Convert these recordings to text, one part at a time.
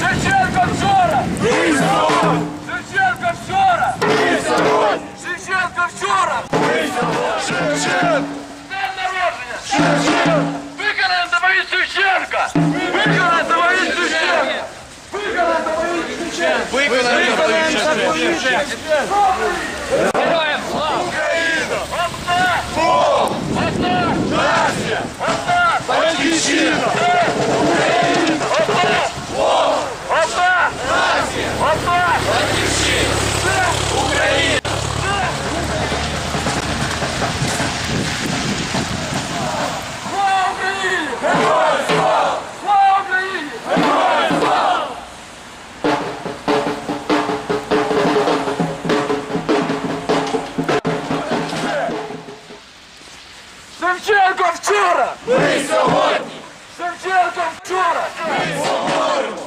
Шевченко вчора! Шевченко вчора! Шевченко вчора! Шевченко! День народження! Шевченко! Виконай заповіт Шевченка! Виконай заповіт Шевченка! Виконай заповіт Шевченка! Виконай заповіт Шевченка! Героям слава! Україна! Одна! Бог! Одна! Нація! Одна! Батьківщина! Шевченко вчора! Ми сьогодні! Шевченко вчора! Ми сьогодні!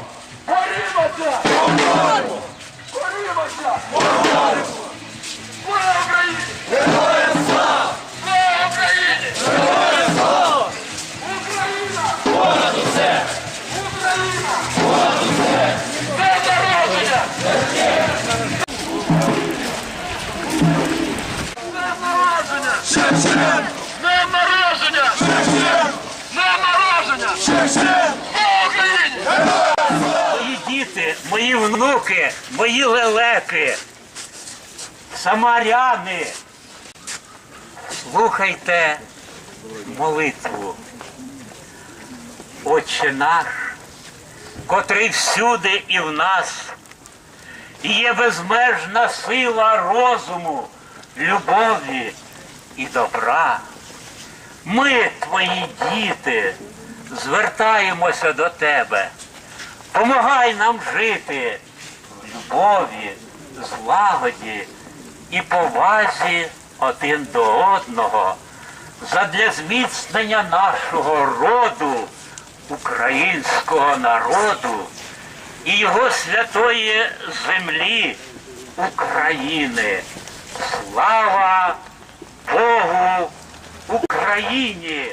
Горімо Борімося! Мої діти, мої внуки, мої лелеки, самаряни, слухайте молитву. Отче наш, котрий всюди і в нас, і є безмежна сила розуму, любові і добра. Ми, твої діти, звертаємося до тебе. Помагай нам жити в любові, злагоді і повазі один до одного задля зміцнення нашого роду, українського народу і його святої землі України. Слава Богу Україні!